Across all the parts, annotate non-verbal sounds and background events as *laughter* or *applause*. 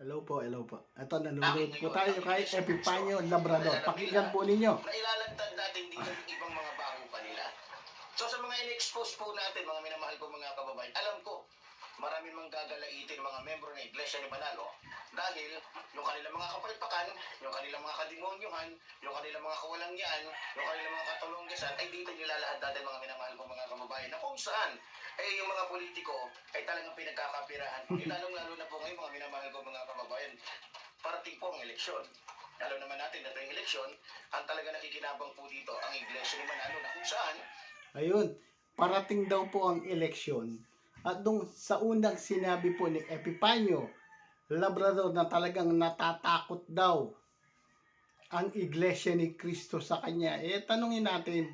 Hello po, hello po. Ito, nanonood po tayo kay Epipanyo Labrador. Pakinggan po ninyo. na ilalagtad natin dito yung ibang mga bago pa nila. So sa mga in-expose po natin, mga minamahal ko mga kababayan, alam ko, marami mang gagalaitin mga membro ng Iglesia ni Manalo dahil yung kanilang mga kapalpakan, yung kanilang mga kademonyuhan, yung kanilang mga kawalangyaan, yung kanilang mga katulonggasan, ay dito nilalahad natin mga minamahal ko mga kababayan na kung saan eh yung mga politiko ay talagang pinagkakapirahan. Lalong lalo na po ngayon mga minamahal ko mga kababayan, parating po ang eleksyon. Alam naman natin na tuwing eleksyon, ang talaga nakikinabang po dito ang Iglesia ni Manalo na kung saan Ayun, parating daw po ang eleksyon. At nung sa unang sinabi po ni Epipanyo Labrador na talagang natatakot daw ang iglesia ni Kristo sa kanya. Eh, tanungin natin,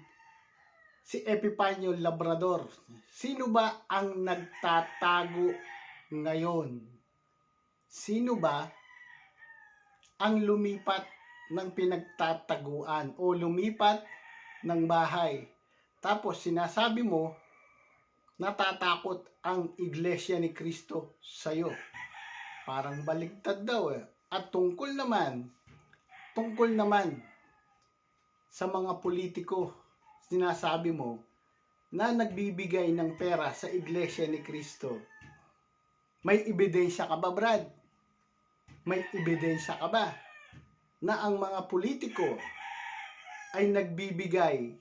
si Epipanyo Labrador, sino ba ang nagtatago ngayon? Sino ba ang lumipat ng pinagtataguan o lumipat ng bahay? Tapos sinasabi mo, natatakot ang iglesia ni Kristo sa'yo. Parang baligtad daw eh. At tungkol naman, tungkol naman sa mga politiko, sinasabi mo, na nagbibigay ng pera sa iglesia ni Kristo. May ebidensya ka ba, Brad? May ebidensya ka ba na ang mga politiko ay nagbibigay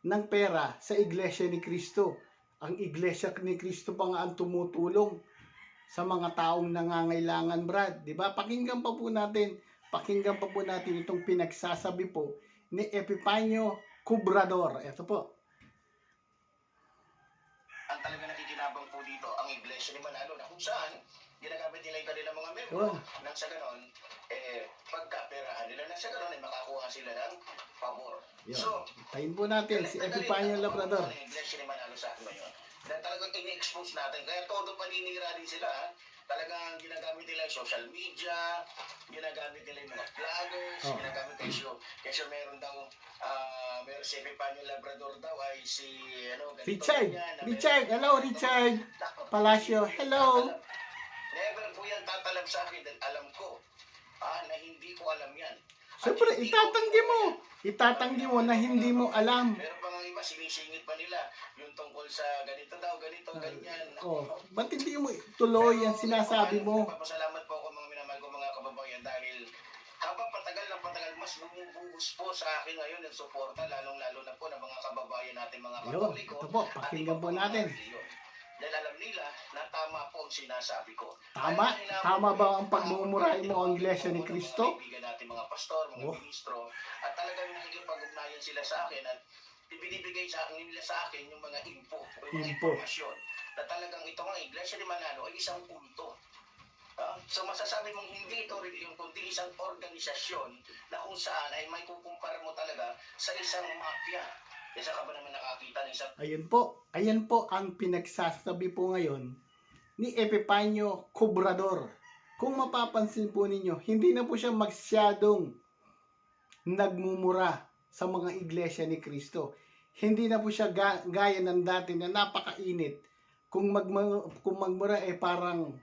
ng pera sa iglesia ni Kristo. Ang iglesia ni Kristo pa nga ang tumutulong sa mga taong nangangailangan, Brad. Di ba? Pakinggan pa po natin, pakinggan pa po natin itong pinagsasabi po ni Epipanyo Cubrador. Ito po. ang talaga nakikinabang po dito ang Iglesia ni Manalo na kung saan ginagamit nila yung kanilang mga membro Oh. nang sa ganon, eh, pagkaperahan nila nang sa ganon, eh, makakuha sila ng pabor. Yan. So, Tayin po natin si Epipanyo Labrador. Ang Iglesia ni Manalo sa akin ngayon. Na talagang ini-expose natin. Kaya todo paninira din sila. ha. Talagang ginagamit nila yung social media, ginagamit nila yung mga vloggers, Oh. ginagamit nila yung... Kasi meron daw, ah, meron si Epipanyo Labrador daw ay si, ano, ganito Richard! na Richard! Hello, Richard! Palacio, hindi hello. Never po yan tatalab sa akin dahil alam ko ah, na hindi ko alam yan. Siyempre, itatanggi mo. Itatanggi mo na hindi mo alam. Meron pa nga iba, sinisingit pa nila yung tungkol sa ganito daw, ganito, ganyan. Oh, ba't hindi mo tuloy ang sinasabi mo? Papasalamat po ako mga minamahal ko mga kababayan dahil habang patagal ng patagal, mas bumubuhos po sa akin ngayon ang suporta, lalong-lalo na po ng mga kababayan natin, mga Ayun, katoliko. ito po, pakinggan po pang natin. reliyon. Dahil alam nila na tama po ang sinasabi ko. Tama? Tama ba ang pagmumurahin mo ang iglesia ni Kristo? kaibigan natin, mga pastor, mga Oh. ministro, at talagang nakikipag-ugnayan sila sa akin at ibinibigay sa akin nila sa akin yung mga info yung mga Info. informasyon na talagang ito nga iglesia ni Manalo ay isang kulto. Ah, so masasabi mong hindi ito reliyon kundi isang organisasyon na kung saan ay may kukumpara mo talaga sa isang mafia. Isa ka ba naman nakakita ng isang Ayun po, ayan po ang pinagsasabi po ngayon ni Epipanyo Cobrador. Kung mapapansin po ninyo, hindi na po siya magsyadong nagmumura sa mga iglesia ni Kristo. Hindi na po siya ga- gaya ng dati na napakainit. Kung, magma- kung magmura eh parang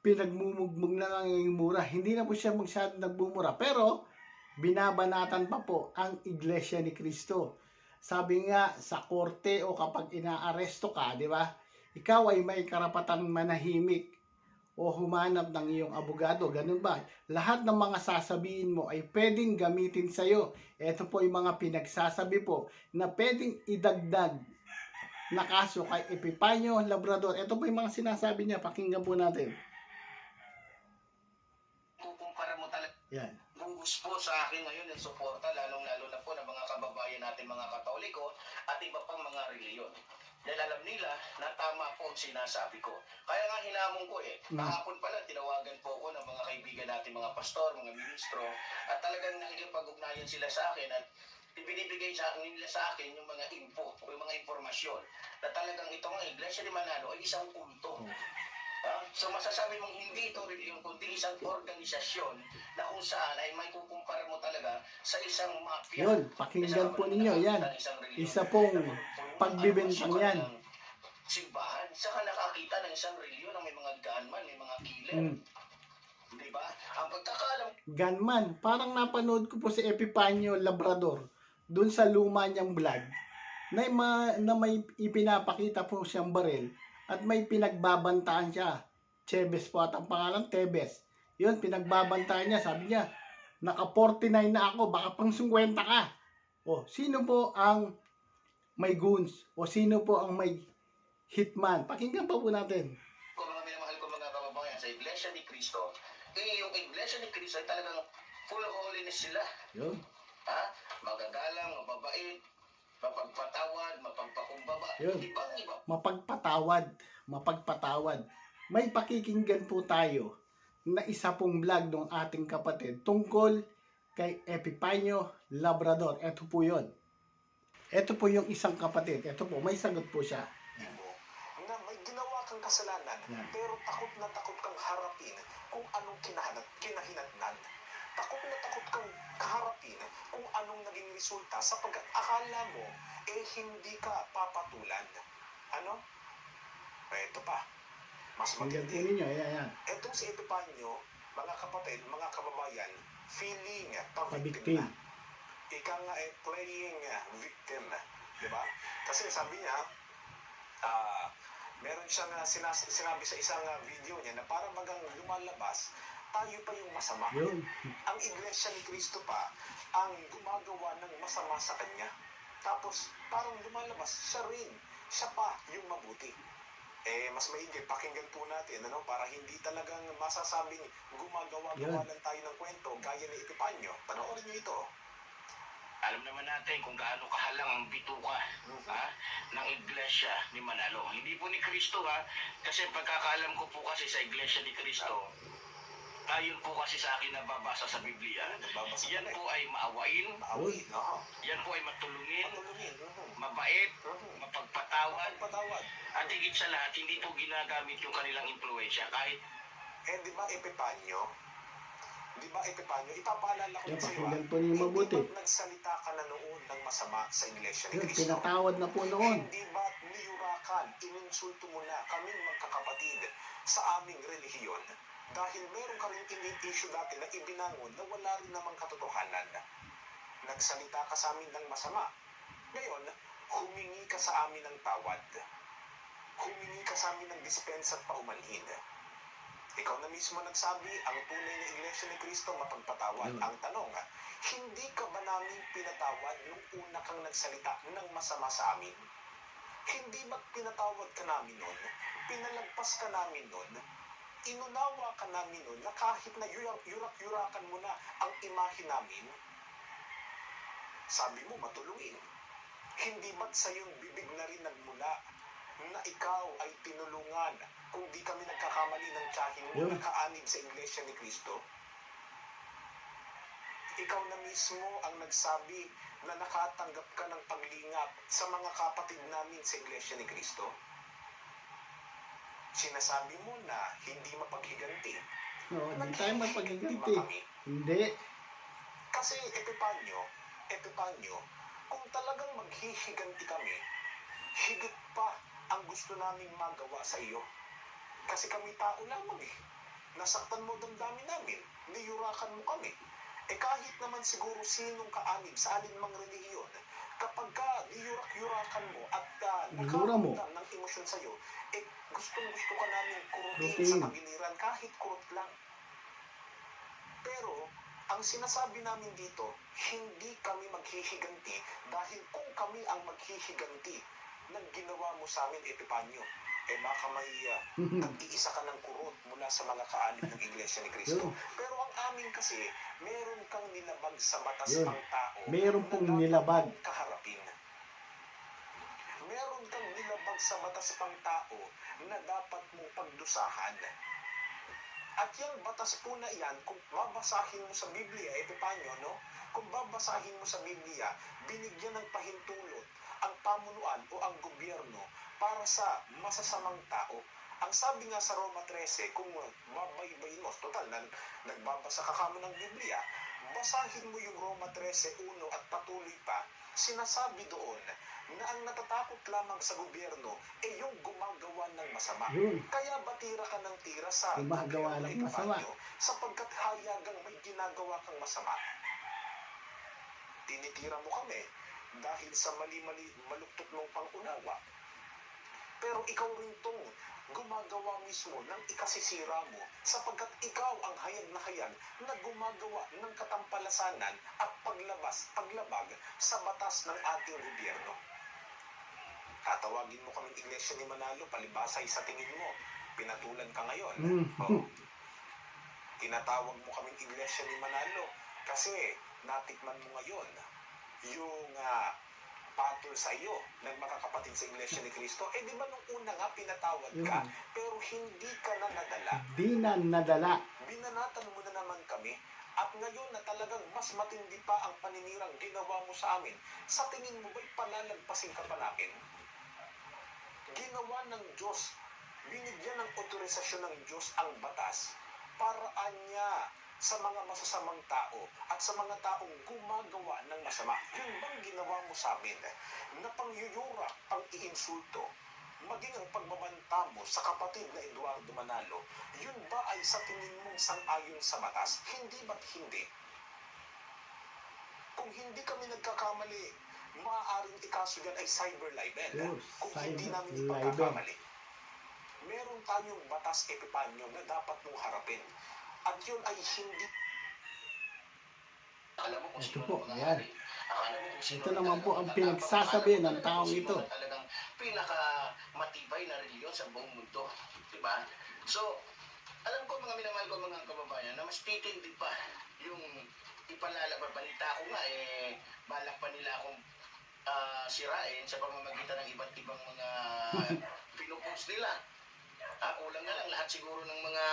pinagmumugmog na lang yung mura. Hindi na po siya masyadong nagmumura. Pero, binabanatan pa po ang iglesia ni Kristo. Sabi nga sa korte o kapag inaaresto ka, di ba? Ikaw ay may karapatan manahimik o humanap ng iyong abogado. Ganun ba? Lahat ng mga sasabihin mo ay pwedeng gamitin sa'yo. Ito po yung mga pinagsasabi po na pwedeng idagdag na kaso kay Epipanyo Labrador. Ito po yung mga sinasabi niya. Pakinggan po natin. kukumpara mo talaga Yan. Buhos po sa akin ngayon ng suporta, lalong-lalo na po ng mga kababayan natin, mga katoliko, at iba pang mga reliyon. Dahil alam nila na tama po ang sinasabi ko. Kaya nga hinamon ko eh. Mm. Kahapon pala, tinawagan po ako ng mga kaibigan natin, mga pastor, mga ministro, at talagang nakikipag-ugnayan sila sa akin at ibinibigay sa nila sa akin yung mga info o yung mga impormasyon na talagang ito nga iglesia ni Manalo ay isang kulto. Ah, so masasabi mong hindi ito reliyon kundi isang organisasyon na kung saan ay may kukumpara mo talaga sa isang mafia. Yun, pakinggan po ninyo. Yan. Isa pong pagbibintang yan. Simbahan. Saka nakakita ng isang reliyon na may mga gunman, may mga killer. Mm. Di ba? Ang pagkakaalam Gunman. Parang napanood ko po si Epipanyo Labrador dun sa luma niyang vlog na, ma, na may ipinapakita po siyang baril at may pinagbabantaan siya. Chebes po at ang pangalan Tebes. Yun, pinagbabantaan niya. Sabi niya, naka 49 na ako, baka pang 50 ka. O, sino po ang may goons? O sino po ang may hitman? Pakinggan pa po natin. ko, mga minamahal ko mga kababayan, sa Iglesia ni Cristo, eh, yung Iglesia ni Cristo ay talagang full holiness sila. Yun. Ha? Magagalang, mababait, mapagpatawad, mapagpakumbaba. Yun. Ibang iba mapagpatawad, mapagpatawad. May pakikinggan po tayo na isa pong vlog ng ating kapatid tungkol kay Epipanyo Labrador. Ito po yon. Ito po yung isang kapatid. Ito po, may sagot po siya. na may ginawa kang kasalanan Yan. pero takot na takot kang harapin kung anong kinahanat, kinahinatnan. Takot na takot kang kaharapin kung anong naging resulta sapagkat akala mo eh hindi ka papatulan. Ano? Eh, ito pa. Mas Pakinggan po matindi. ninyo. Ayan, ayan. Etong si Epipanyo, mga kapatid, mga kababayan, feeling Pabiktim. na. Ika nga eh, playing uh, victim. Di ba? Kasi sabi niya, ah, meron siyang uh, sinas- sinabi sa isang video niya na parang bagang lumalabas, tayo pa yung masama. Yun. Ang iglesia ni Kristo pa ang gumagawa ng masama sa kanya. Tapos parang lumalabas, siya rin, siya pa yung mabuti. Eh, mas maigi, pakinggan po natin, ano, para hindi talagang masasabing gumagawa-gawa lang tayo ng kwento, gaya ni Epipanyo. Panoorin niyo ito. alam naman natin kung gaano kahalang ang bituka ha, ng iglesia ni Manalo. Hindi po ni Kristo ha, kasi pagkakalam ko po kasi sa iglesia ni Kristo, ayon po kasi sa akin nababasa sa Biblia, Nagbabasa yan na po ay maawain, Maawin, oo. yan po ay matulungin, Patulungin. mhm, mabait, mhm. mapagpatawad, Patawad. at higit sa lahat, hindi po ginagamit yung kanilang impluensya kahit Eh, di ba Epipanyo? Di ba Epipanyo? Ipapaalala ko Yan, sa iyo. pakinggan po ninyo mabuti. Hindi ba't nagsalita ka na noon ng masama sa iglesia ni Yun, Kristo? pinatawad na po noon. Hindi ba niyurakan, ininsulto mo na kaming magkakapatid sa aming relihiyon? Dahil meron ka rin ini-issue dati na ibinangon na wala rin namang katotohanan. Nagsalita ka sa amin ng masama. Ngayon, humingi ka sa amin ng tawad. Humingi ka sa amin ng dispensa at paumanhin. Ikaw na mismo nagsabi, ang tunay na iglesia ni Kristo mapagpatawad. Yun. Ang tanong, hindi ka ba namin pinatawad nung una kang nagsalita ng masama sa amin? Hindi ba pinatawad ka namin nun? Pinalagpas ka namin nun? Inunawa ka namin nun na kahit na yurak, yurak-yurakan mo na ang imahe namin? Sabi mo, matulungin. Hindi ba't sa iyong bibig na rin nagmula na ikaw ay tinulungan kung di kami nagkakamali ng tiyahin mo Yun. na kaanib sa Iglesia ni Kristo? Ikaw na mismo ang nagsabi na nakatanggap ka ng paglingap sa mga kapatid namin sa Iglesia ni Kristo? Sinasabi mo na hindi mapaghiganti. No, hindi tayo mapaghiganti. ba kami? Hindi. Kasi Epipanyo, Epipanyo, kung talagang maghihiganti kami, higit pa ang gusto naming magawa sa iyo. Kasi kami tao lamang eh. Nasaktan mo damdamin namin, niyurakan mo kami. Eh kahit naman siguro sinong kaanib sa alinmang relihiyon, kapag ka niyurak-yurakan mo at uh, Nilura mo. nakaramdam ng emosyon sa iyo, eh gustong gusto ka namin kurutin Kurutin. sa pagiliran kahit kurot lang. Pero, ang sinasabi namin dito, hindi kami maghihiganti dahil kung kami ang maghihiganti ng ginawa mo sa amin, Epipanyo, eh baka may uh, *laughs* nag-iisa ka ng kurot mula sa mga kaanib ng Iglesia ni Cristo. Pero ang amin kasi, meron kang nilabag sa batas Yun. ng tao. Meron pong nilabag. Kaharapin. Meron kang nilabag sa batas pang tao na dapat mong pagdusahan. At yung batas po na yan, kung babasahin mo sa Biblia, Epipanyo, no? Kung babasahin mo sa Biblia, binigyan ng pahintulot ang pamunuan o ang gobyerno para sa masasamang tao. Ang sabi nga sa Roma 13, kung babaybayin mo, total, na, nagbabasa ka kamo ng Biblia, basahin mo yung Roma 13, 1 at patuloy pa, Sinasabi doon na ang natatakot lamang sa gobyerno ay yung gumagawa ng masama. Yun. Kaya ba tira ka ng tira sa Gumagawa ng masama. Epifanio sapagkat hayagang may ginagawa kang masama. Tinitira mo kami dahil sa mali-mali maluktot mong pangunawa. Pero ikaw rin tong gumagawa mismo ng ikasisira mo sapagkat ikaw ang hayag na hayag na gumagawa ng katampalasanan at paglabas, paglabag sa batas ng ating gobyerno. Tatawagin mo kaming iglesia ni Manalo, palibasay sa tingin mo. Pinatulan ka ngayon. Mm. Tinatawag mo kaming iglesia ni Manalo kasi natikman mo ngayon yung ah, patol sa iyo ng makakapatid sa iglesia ni Kristo. Eh di ba nung una nga pinatawad ka, Yun. pero hindi ka na nadala. Di na nadala. Binanatan mo na naman kami at ngayon na talagang mas matindi pa ang paninirang ginawa mo sa amin, sa tingin mo ba'y palalagpasin ka pa namin? Ginawa ng Diyos, binigyan ng otorisasyon ng Diyos ang batas para anya sa mga masasamang tao at sa mga taong gumagawa ng masama. Yun bang ginawa mo sa amin na pangyuyura, pang iinsulto, maging ang pagbabanta mo sa kapatid na Eduardo Manalo, yun ba ay sa tingin mong sang-ayon sa batas? Hindi ba't hindi? Kung hindi kami nagkakamali, maaaring ikaso yan ay cyber libel. Kung hindi cyber namin libel. ipagkakamali. Meron tayong batas epipanyo na dapat mong harapin. At yun ay hindi Akala mo Ito po, ayan. Ito naman po ang pinagsasabi ng taong ito. ang Talagang pinaka matibay na reliyon sa buong mundo. Diba? So, alam ko mga minamahal ko mga kababayan na mas titindi pa yung ipalalabas. Balita ko nga eh, balak pa nila akong ah, sirain sa pamamagitan ng iba't ibang mga *laughs* pinupost nila. Ah, kulang na lang lahat siguro ng mga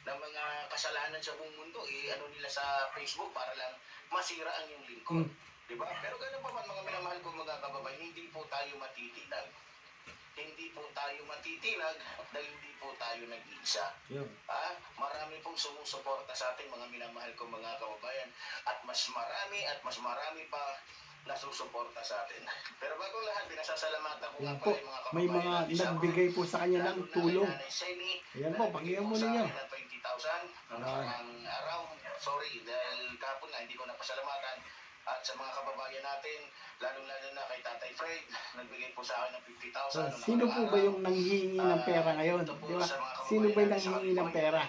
ng mga kasalanan sa buong mundo eh ano nila sa Facebook para lang masira ang yung lingkod. Mm. Di ba? Pero ganun pa man mga minamahal ko mga kababayan, hindi po tayo matitinag. Hindi po tayo matitinag dahil hindi po tayo nag-iisa. Yun. Ah, marami pong sumusuporta sa ating mga minamahal ko mga kababayan at mas marami at mas marami pa nasusuporta sa atin. Pero bago lahat, pinasasalamatan ko nga po. pala yung mga May mga natin sa nagbigay po sa kanya ng lalo na tulong. kay Nanay Ayan po, pakinggan mo sa ninyo. akin ng 20,000 noong Ah. nakarang araw. Sorry, dahil kapon nga hindi ko napasalamatan. At sa mga kababayan natin, lalong-lalo na kay Tatay Fred, nagbigay po sa akin ng 50,000. So, sino po ba yung nanghihingi ng pera ngayon? Ito po Di ba? Sino ba yung nanghihingi ng pera?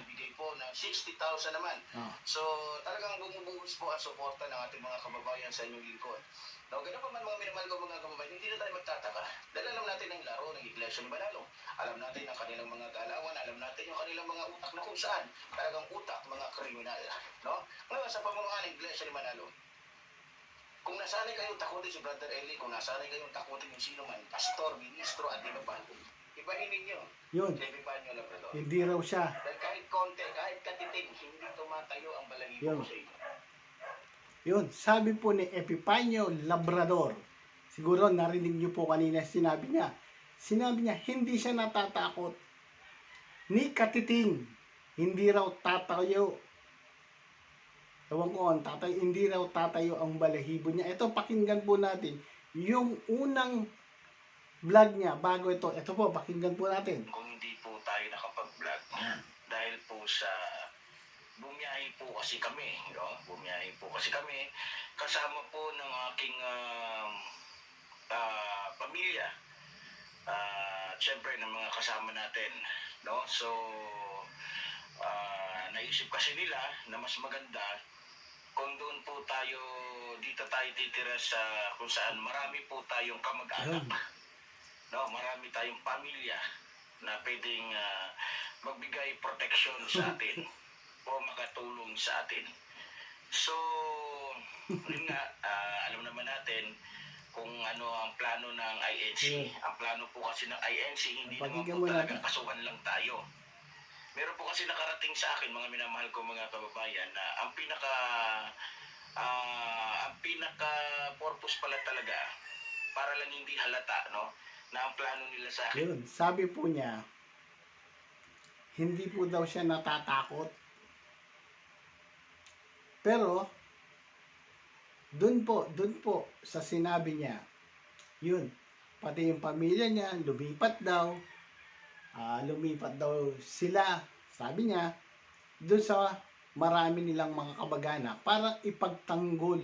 Nagbigay po ng 60,000 naman. Ah. So, talagang bumubuhos po ang suporta ng ating mga kababayan sa inyong lingkod. Now, ganun pa man mga minamahal ko mga kababayan, hindi na tayo magtataka. Dahil alam natin ang laro ng Iglesia ni Manalo. Alam natin ang kanilang mga galawan, alam natin yung kanilang mga utak na kung saan. Talagang utak, mga kriminal. No? Ngayon, sa pamunuan ng Iglesia ni Manalo, kung nasanay kayong takutin si Brother Eli, kung nasanay kayong takutin yung sino man, pastor, ministro, at iba pa, ibahin ninyo. Yun. Levi Panyo Labrador. Hindi raw siya. Dahil kahit konti, kahit katiting, hindi tumatayo ang balahibo Yun. ko sa inyo. Yun, sabi po ni Epipanyo Labrador. Siguro narinig niyo po kanina sinabi niya. Sinabi niya, hindi siya natatakot ni katiting. Hindi raw tatayo. Ewan ko tatay, hindi raw tatayo ang balahibo niya. Ito, pakinggan po natin. Yung unang vlog niya, bago ito. Ito po, pakinggan po natin. kung hindi po tayo nakapag-vlog dahil po sa bumiyahe po kasi kami, no? Bumiyahe po kasi kami kasama po ng aking um, ah, pamilya. Ah, syempre ng mga kasama natin, no? So ah, naisip kasi nila na mas maganda kung doon po tayo dito tayo titira sa kung saan marami po tayong kamag-anak. No, marami tayong pamilya na pwedeng ah, magbigay protection sa *laughs* atin o makatulong sa atin. So, yun nga, ah, alam naman natin kung ano ang plano ng INC. Yeah. Ang plano po kasi ng INC, hindi naman Pakinggan po talaga natin. kasuhan lang tayo. Meron po kasi nakarating sa akin, mga minamahal ko mga kababayan, na ang pinaka ah, ang pinaka purpose pala talaga para lang hindi halata, no? Na ang plano nila sa akin Yun, sabi po niya, hindi po daw siya natatakot. Pero, Doon po, doon po sa sinabi niya, yun, pati yung pamilya niya, lumipat daw, ah, lumipat daw sila, sabi niya, doon sa marami nilang mga kabagana para ipagtanggol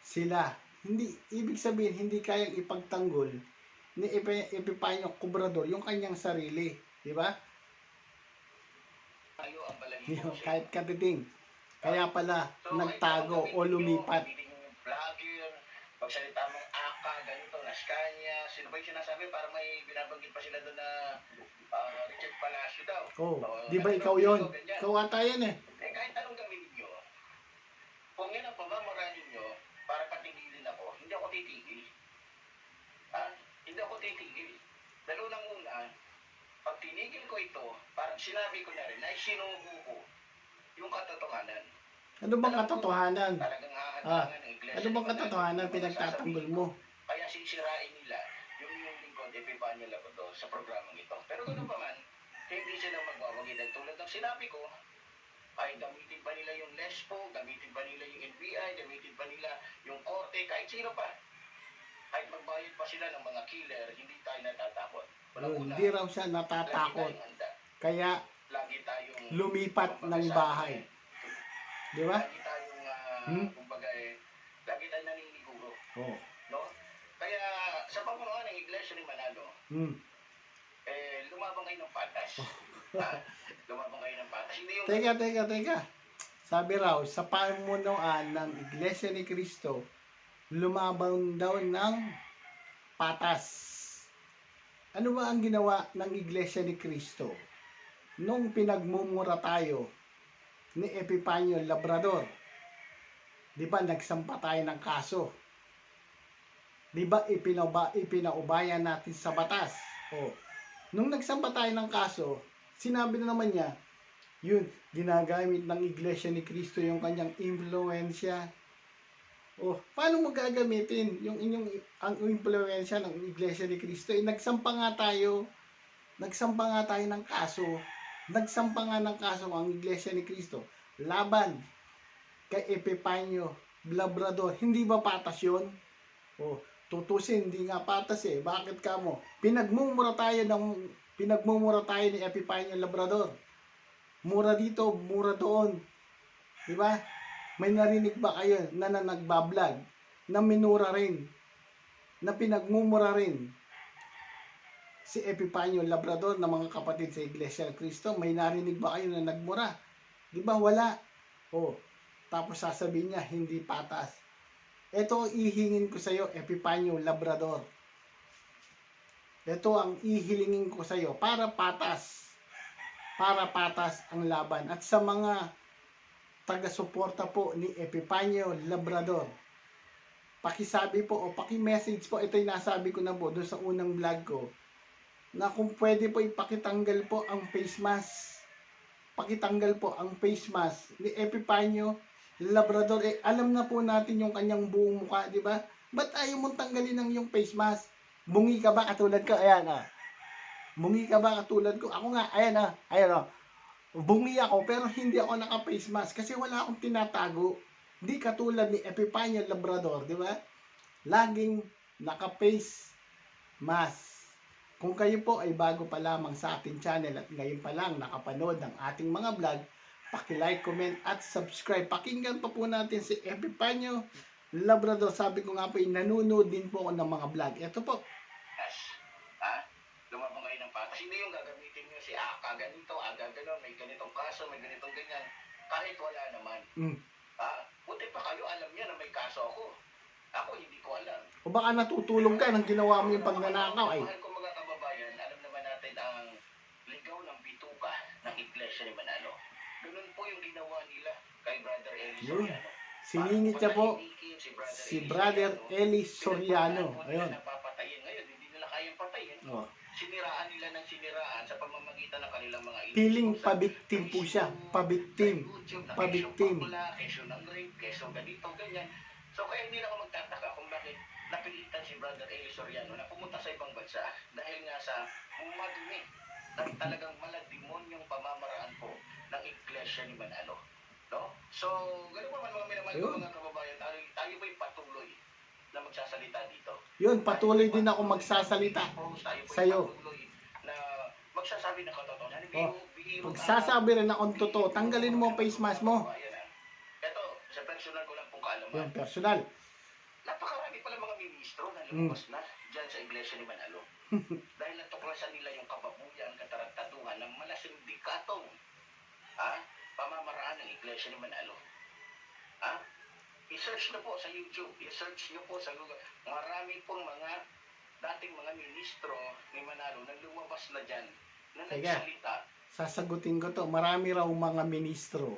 sila. Hindi, ibig sabihin, hindi kayang ipagtanggol ni Epipanyo Kubrador yung kanyang sarili. Di ba? Tayo. Yung Kahit katiting. Kaya pala, So, nagtago o lumipat. vlogger, magsalita mong aka, ganito, naskanya, sino ba yung sinasabi? Para may binabanggit pa sila doon na ah, Richard Palacio daw. Oh, Oo, di ba ikaw yon? Ikaw ata yan eh. Eh, kahit anong gamitin nyo, kung yan ang pamamaraan nyo para patigilin ako, hindi ako titigil. Ha? Hindi ako titigil. Dahil unang-una, pag tinigil ko ito, parang sinabi ko na rin, ay sinugo ko yung katotohanan. Ano bang katotohanan? Talagang hahatangan ng iglesia. Ano bang katotohanan pinagtatanggol mo? Kaya sisirain nila yung yung lingkod Epifanio Labrador sa programang ito. Pero ganoon pa man, hindi sila magwawagitan. Tulad ng sinabi ko, ay gamitin pa nila yung LESPO, gamitin pa nila yung NBI, gamitin pa nila yung korte, kahit sino pa. Kahit magbayad pa sila ng mga killer, hindi tayo natatakot. Oh, Una, hindi raw siya natatakot. Kaya Lagi tayong lumipat ng bahay. Di ba? Lagi tayong, ah, Hmm? kumbaga eh, lagi tayong naniniguro. Oh. No? Kaya sa pamunuan ng Iglesia ni Manalo, Hmm. eh, lumabang kayo ng patas. ha? Lumabang kayo ng patas. Hindi yung... Teka, teka, teka. Sabi raw, sa pamunuan ng Iglesia ni Cristo, lumaban daw ng patas. Ano ba ang ginawa ng Iglesia ni Cristo? Nung pinagmumura tayo ni Epipanyo Labrador, di ba nagsampa tayo ng kaso? Di ba ipinaba, ipinaubayan natin sa batas? O, nung nagsampa tayo ng kaso, sinabi na naman niya, yun, ginagamit ng Iglesia ni Cristo yung kanyang impluensya. Oh, paano mo gagamitin yung inyong ang impluensya ng Iglesia ni Cristo? Eh, nagsampa nga tayo, nagsampa nga tayo ng kaso, nagsampa nga ng kaso ang Iglesia ni Cristo laban kay Epipanyo Labrador. Hindi ba patas yun? Oh, tutusin, hindi nga patas eh. Bakit ka mo? Pinagmumura tayo ng pinagmumura tayo ni Epipanyo Labrador. Mura dito, mura doon. Di ba? May narinig ba kayo na, na nagbablog na minura rin na pinagmumura rin si Epipanyo Labrador na mga kapatid sa Iglesia ng Cristo? May narinig ba kayo na nagmura? Di ba? Wala. Oh, tapos sasabihin niya, hindi patas. Ito ang ihingin ko sa iyo, Epipanyo Labrador. Ito ang ihilingin ko sa iyo para patas. Para patas ang laban. At sa mga taga-suporta po ni Epipanyo Labrador, pakisabi po o paki-message po, ito yung nasabi ko na po doon sa unang vlog ko, na kung pwede po ipakitanggal po ang face mask. Pakitanggal po ang face mask ni Epipanyo Labrador. Eh, alam na po natin yung kanyang buong mukha, di ba? Ba't ayaw mong tanggalin ang yung face mask? Bungi ka ba katulad ko? Ayan ah. Bungi ka ba katulad ko? Ako nga, ayan ah. Ayan ah. Bungi ako pero hindi ako naka-face mask kasi wala akong tinatago. Di katulad ni Epipanyo Labrador, di ba? Laging naka-face mask. Kung kayo po ay bago pa lamang sa ating channel at ngayon pa lang nakapanood ng ating mga vlog, paki-like, comment at subscribe. Pakinggan pa po natin si Epipanyo Labrador. Sabi ko nga po, eh, nanonood din po ako ng mga vlog. Ito po. patas. Ha? Lumabang kayo ng patas. Hindi yung gagamitin nyo si Aka, ganito, aga, gano'n, may ganitong kaso, may ganitong ganyan. Kahit wala naman. Mm. Ha? Buti pa kayo, alam niya na may kaso ako. Ako, hindi ko alam. O baka natutulog ka nang ginawa mo yung pagnanakaw ay. Mahal ko ligaw ng bituka ng Iglesia ni Manalo. Ganun po yung ginawa nila kay Brother Eli Yun. Soriano. Siningit niya po si Brother Eli Soriano. Ayun. na papatayin. Ngayon, hindi nila kayang patayin. Oh. Siniraan nila ng siniraan sa pamamagitan ng kanilang mga Piling inisip sa pabiktim po siya. Pabiktim. Pabiktim. Kesyo ng rape, kesyo ganito, ganyan. So kaya hindi na ako magtataka kung bakit napilitan si Brother Eli Soriano na pumunta sa ibang bansa dahil nga sa madumi na talagang maladimonyong pamamaraan po ng Iglesia ni Manalo. No? So, ganun pa man mga minamahal ko mga kababayan, tayo magsasalita dito. Yun, patuloy din ako magsasalita. Tayo Sa'yo. patuloy na magsasabi ng katotohanan. Oh, Biro, biro, Magsasabi rin akong totoo. Tanggalin mo ang face mask mo. Ayan na. Ito, sa personal ko lang pong kaalaman. Yun, personal. Napakarami pala mga ministro na lumabas na dyan sa iglesia ni Manalo. *laughs* Dahil natuklasan nila yung ng dikatong ha? pamamaraan ng iglesia ni Manalo. Ha? I-search nyo po sa YouTube, i-search nyo po sa Google. Marami pong mga dating mga ministro ni Manalo na lumabas na dyan na Sige. nagsalita. Sasagutin ko to. Marami raw mga ministro.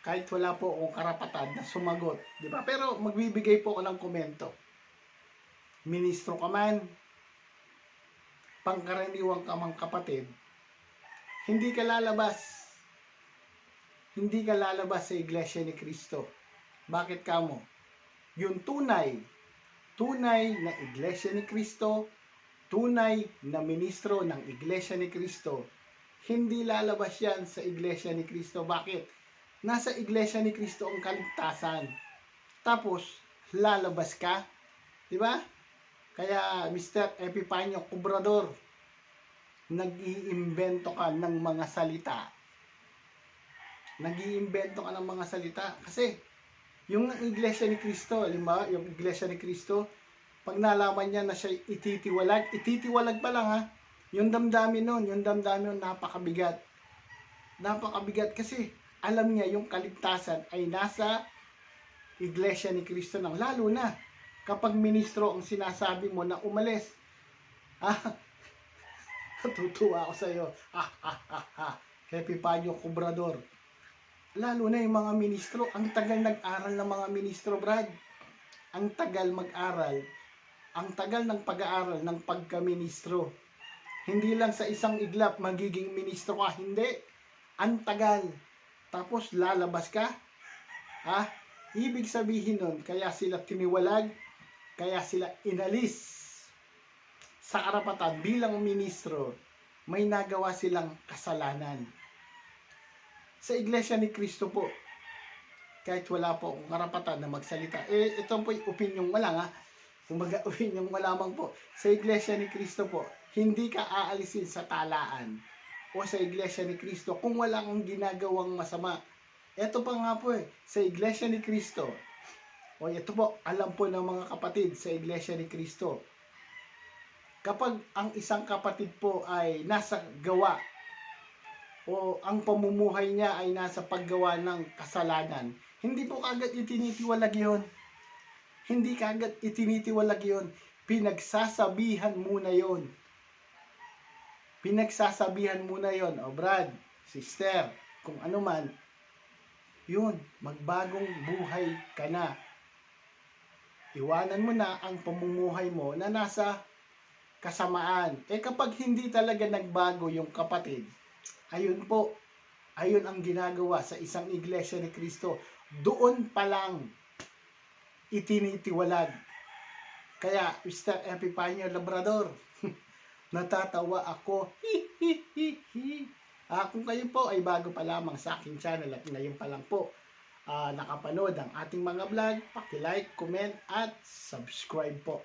Kahit wala po akong karapatan na sumagot. Di ba? Pero magbibigay po ako ng komento. Ministro ka man, pangkaraniwang ka mang kapatid, hindi ka lalabas. Hindi ka lalabas sa Iglesia ni Kristo. Bakit ka mo? Yung tunay, tunay na Iglesia ni Kristo, tunay na ministro ng Iglesia ni Kristo, hindi lalabas yan sa Iglesia ni Kristo. Bakit? Nasa Iglesia ni Kristo ang kaligtasan. Tapos, lalabas ka. Di ba? Kaya, Mr. Epipanyo Kubrador, nag-iimbento ka ng mga salita. Nag-iimbento ka ng mga salita. Kasi, yung Iglesia ni Kristo, halimbawa, yung Iglesia ni Kristo, pag nalaman niya na siya ititiwalag, ititiwalag pa lang ha, yung damdamin nun, yung damdamin nun, napakabigat. Napakabigat kasi alam niya yung kaligtasan ay nasa Iglesia ni Kristo nang lalo na kapag ministro ang sinasabi mo na umalis. Ah, *laughs* tutuwa ako sa iyo. Happy Panyo Kubrador. Lalo na yung mga ministro, ang tagal nag-aral ng mga ministro, Brad. Ang tagal mag-aral. Ang tagal ng pag-aaral ng pagka-ministro. Hindi lang sa isang iglap magiging ministro ka, hindi. Ang tagal. Tapos lalabas ka. Ha? Ibig sabihin nun, kaya sila tiniwalag, kaya sila inalis sa karapatan bilang ministro, may nagawa silang kasalanan. Sa Iglesia ni Kristo po, kahit wala po akong karapatan na magsalita, eh, ito po yung opinion mo lang ha. Kumbaga, *laughs* opinion mo lamang po. Sa Iglesia ni Kristo po, hindi ka aalisin sa talaan o sa Iglesia ni Kristo kung wala kang ginagawang masama. Ito pa nga po eh, sa Iglesia ni Kristo, o ito po, alam po ng mga kapatid sa Iglesia ni Kristo, kapag ang isang kapatid po ay nasa gawa o ang pamumuhay niya ay nasa paggawa ng kasalanan, hindi po kagad itinitiwalag yon. Hindi kagad itinitiwalag yon. Pinagsasabihan muna yon. Pinagsasabihan muna yon. O Brad, sister, kung ano man, yun, magbagong buhay ka na. Iwanan mo na ang pamumuhay mo na nasa kasamaan. Eh kapag hindi talaga nagbago yung kapatid, ayun po, ayun ang ginagawa sa isang iglesia ni Kristo. Doon pa lang itinitiwalag. Kaya, Mr. Epipanyo Labrador, *laughs* natatawa ako. Hi. Ah, kung kayo po ay bago pa lamang sa aking channel at ngayon pa lang po ah, nakapanood ang ating mga vlog, paki-like, comment at subscribe po.